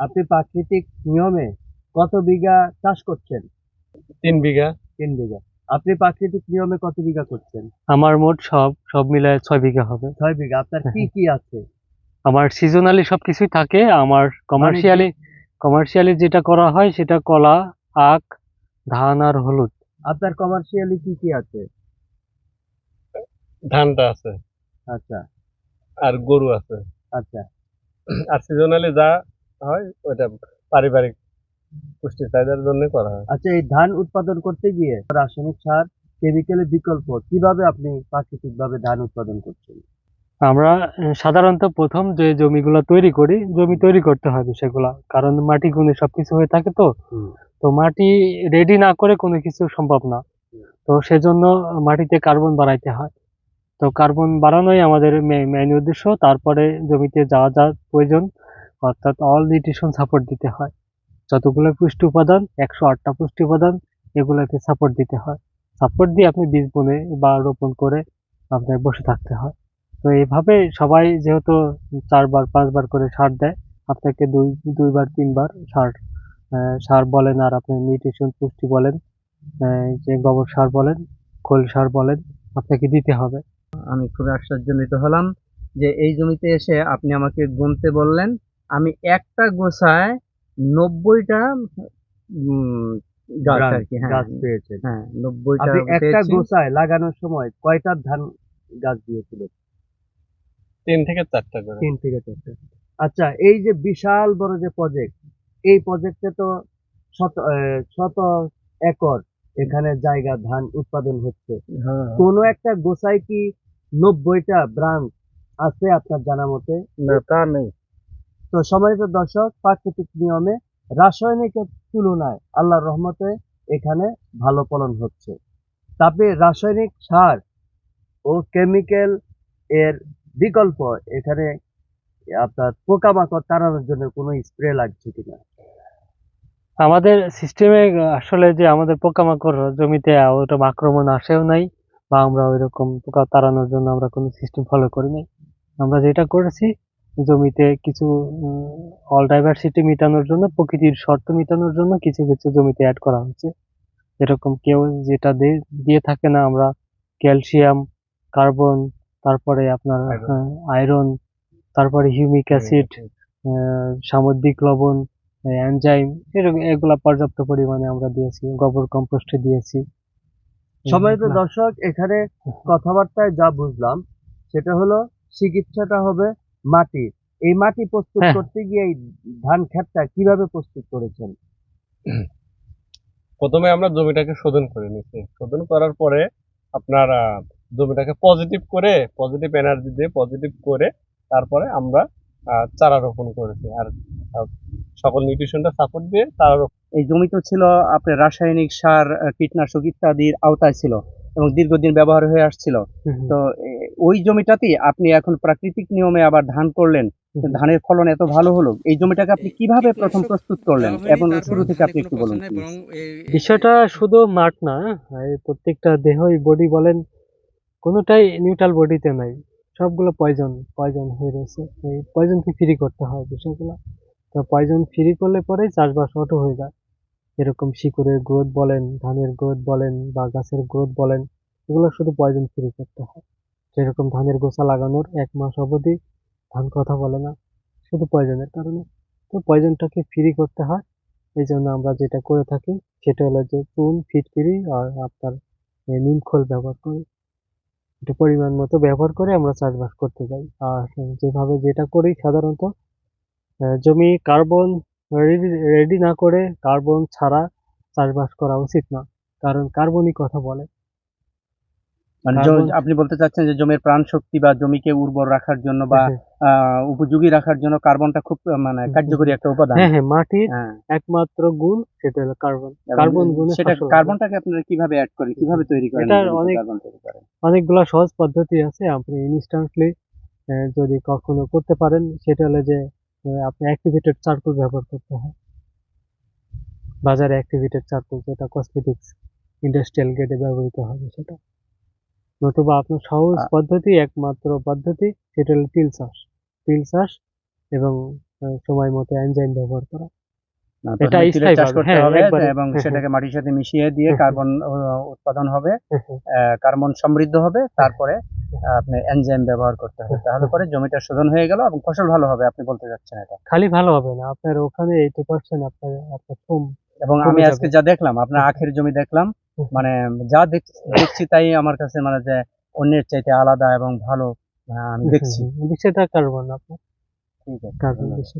আপনি প্রাকৃতিক নিয়মে কত বিঘা চাষ করছেন? তিন বিঘা। তিন বিঘা। আপনি প্রাকৃতিক নিয়মে কত বিঘা করছেন? আমার মোট সব সব মিলায় ছয় বিঘা হবে। ছয় বিঘা। আপনার কি কি আছে? আমার সিজনালি সবকিছুই থাকে। আমার কমার্শিয়ালি কমার্শিয়ালি যেটা করা হয় সেটা কলা আখ ধান আর হলুদ। আপনার কমার্শিয়ালি কি কি আছে? ধানটা আছে। আচ্ছা। আর গরু আছে। আচ্ছা। আর সিজনালি যা হয় ওটা পারিবারিক পুষ্টি চাহিদার জন্য করা হয়। আচ্ছা এই ধান উৎপাদন করতে গিয়ে রাসায়নিক সার কেমিক্যালের বিকল্প কীভাবে আপনি প্রাকৃতিক ভাবে ধান উৎপাদন করছেন? আমরা সাধারণত প্রথম যে জমিগুলো তৈরি করি জমি তৈরি করতে হয় বিষয়গুলা। কারণ মাটি গুণে সবকিছু হয়ে থাকে তো। তো মাটি রেডি না করে কোনো কিছু সম্ভব না। তো সেজন্য মাটিতে কার্বন বাড়াইতে হয়। তো কার্বন বাড়ানোই আমাদের মেইন উদ্দেশ্য। তারপরে জমিতে যা যা প্রয়োজন অর্থাৎ অল নিউট্রিশন সাপোর্ট দিতে হয়। যতগুলো পুষ্টি উপাদান, একশো আটটা পুষ্টি উপাদান, এগুলোকে সাপোর্ট দিতে হয়। সাপোর্ট দিয়ে আপনি বীজ বুনে বা রোপণ করে আপনার বসে থাকতে হয়। তো এইভাবে সবাই যেহেতু চারবার, পাঁচবার করে সার দেয়, আপনাকে দুই, দুইবার, তিনবার সার সার বলেন আর আপনি নিউট্রিশন পুষ্টি বলেন যে গোবর সার বলেন, খোল সার বলেন, আপনাকে দিতে হবে। আমি খুবই আশ্চর্যজনিত হলাম যে এই জমিতে এসে আপনি আমাকে গুনতে বললেন আমি একটা গোছায় নব্বইটা উম, গাছ আর কি হ্যাঁ। গাছ পেয়েছেন। হ্যাঁ নব্বইটা আপনি একটা পেয়েছি। গোছায় লাগানোর সময় কয়টা ধান গাছ দিয়েছিলেন? তিন থেকে চারটা করে। তিন থেকে চারটে। আচ্ছা এই যে বিশাল বড় যে প্রজেক্ট এই প্রজেক্টে তো শত আহ, শত একর এখানে জায়গা ধান উৎপাদন হচ্ছে। হ্যাঁ, কোনো একটা গোসাই কি নব্বইটা ব্রাঞ্চ আছে আপনার জানা মতে? না তা নেই। তো সম্মানিত দর্শক, প্রাকৃতিক নিয়মে রাসায়নিকের তুলনায় আল্লাহর রহমতে এখানে ভালো ফলন হচ্ছে। তবে রাসায়নিক সার ও কেমিক্যাল এর বিকল্প এখানে আপনার পোকামাকড় তাড়ানোর জন্য কোনো স্প্রে লাগছে কিনা? আমাদের সিস্টেমে আসলে যে আমাদের পোকামাকড় জমিতে ওরকম আক্রমণ আসেও নাই বা আমরা ওই রকম পোকা তাড়ানোর জন্য আমরা কোনো সিস্টেম ফলো করি নাই আমরা যেটা করেছি জমিতে কিছু অল ডাইভার্সিটি মেটানোর জন্য প্রকৃতির শর্ত মেটানোর জন্য কিছু কিছু জমিতে অ্যাড করা হয়েছে। এরকম কেউ যেটা দিয়ে থাকে না আমরা ক্যালসিয়াম কার্বন তারপরে আপনার আয়রন তারপরে হিউমিক অ্যাসিড সামুদ্রিক লবণ এনজাইম এরকম এগুলা পর্যাপ্ত পরিমাণে আমরা দিয়েছি গোবর কম্পোস্টে দিয়েছি। সম্মানিত দর্শক এখানে কথাবার্তায় যা বুঝলাম সেটা হলো চিকিৎসাটা হবে মাটি। এই মাটি প্রস্তুত হ্যাঁ। করতে গিয়ে এই ধান ক্ষেতটা কীভাবে প্রস্তুত করেছেন? প্রথমে আমরা জমিটাকে শোধন করে নিচ্ছি। শোধন করার পরে আপনার আহ, জমিটাকে পজিটিভ করে পজিটিভ এনার্জি দিয়ে পজিটিভ করে তারপরে আমরা আহ, চারা রোপণ করেছি। আর সকল নিউট্রিশনটা সাপোর্ট দিয়ে চারা রোপণ এই জমি তো ছিল আপনার রাসায়নিক সার কীটনাশক ইত্যাদির আওতায় ছিল। এবং দীর্ঘদিন ব্যবহার হয়ে আসছিল। তো ওই জমিটাতেই আপনি এখন প্রাকৃতিক নিয়মে আবার ধান করলেন ধানের ফলন এত ভালো হলো এই জমিটাকে আপনি কীভাবে প্রথম প্রস্তুত করলেন? এবং শুরু থেকে আপনি একটু বলুন বিষয়টা শুধু মাঠ না এই প্রত্যেকটা দেহই বডি বলেন কোনোটাই নিউট্রাল বডিতে নাই। সবগুলো পয়জন পয়জন হয়ে রয়েছে। এই পয়জনকে ফ্রি করতে হয় বিষয়গুলো। তো পয়জন ফ্রি করলে পরে চাষবাস অটো হয়ে যায়। এরকম শিকড়ের গ্রোথ বলেন, ধানের গ্রোথ বলেন বা গাছের গ্রোথ বলেন, এগুলো শুধু পয়জন ফ্রি করতে হয়। যেরকম ধানের গোছা লাগানোর এক মাস অবধি ধান কথা বলে না, শুধু পয়জনের কারণে। তো পয়জনটাকে ফ্রি করতে হয়, এই জন্য আমরা যেটা করে থাকি সেটা হলো যে চুন, ফিটকিরি আর আপনার নিমখোল ব্যবহার করি। এটা পরিমাণ মতো ব্যবহার করে আমরা চাষবাস করতে যাই। আর যেভাবে যেটা করি সাধারণত জমি, কার্বন রেডি না করে কার্বন ছাড়া চাষবাস করা উচিত না কারণ কার্বনই কথা বলে। মানে আপনি বলতে চাচ্ছেন যে জমির প্রাণ শক্তি বা জমিকে উর্বর রাখার জন্য বা আহ, উপযোগী রাখার জন্য কার্বনটা খুব মানে কার্যকরী একটা উপাদান। হ্যাঁ হ্যাঁ মাটির হ্যাঁ। একমাত্র গুণ সেটা হলো কার্বন কার্বন গুণ সেটা কার্বনটাকে আপনারা কীভাবে অ্যাড করেন? কীভাবে তৈরি করেন জমিতে অনেক- অনেকগুলো সহজ পদ্ধতি আছে আপনি ইনস্ট্যান্টলি যদি কখনো করতে পারেন সেটা হলো যে আপনি অ্যাক্টিভেটেড চারকোল ব্যবহার করতে হয়। বাজারে অ্যাক্টিভেটেড চারকোল যেটা কসমেটিক্স ইন্ডাস্ট্রিয়াল গ্রেডে ব্যবহৃত হবে সেটা। নতুবা আপনার সহজ পদ্ধতি একমাত্র পদ্ধতি সেটা হলো তিল চাষ। তিল চাষ এবং সময় মতো এনজাইম ব্যবহার করা। এটা স্থায়ী করতে হ্যাঁ, হবে এবং হ্যাঁ, সেটাকে মাটির সাথে মিশিয়ে দিয়ে হ্যাঁ, কার্বন উৎপাদন হবে। হ্যাঁ, হ্যাঁ। কার্বন সমৃদ্ধ হবে। তারপরে আপনি এনজাইম ব্যবহার করতে হবে। তাহলে পরে জমিটা শোধন হয়ে গেল এবং ফসল ভালো হবে আপনি বলতে যাচ্ছেন এটা। খালি ভালো হবে না আপনার ওখানে এইটি পার্সেন্ট আপনার আপনার কম এবং আমি আজকে যা দেখলাম আপনার আখের জমি দেখলাম মানে যা দেখ- দেখছি তাই আমার কাছে মানে যে অন্যের চাইতে আলাদা এবং ভালো আমি দেখছি। বিষয়টা কার্বন আপনার। ঠিক আছে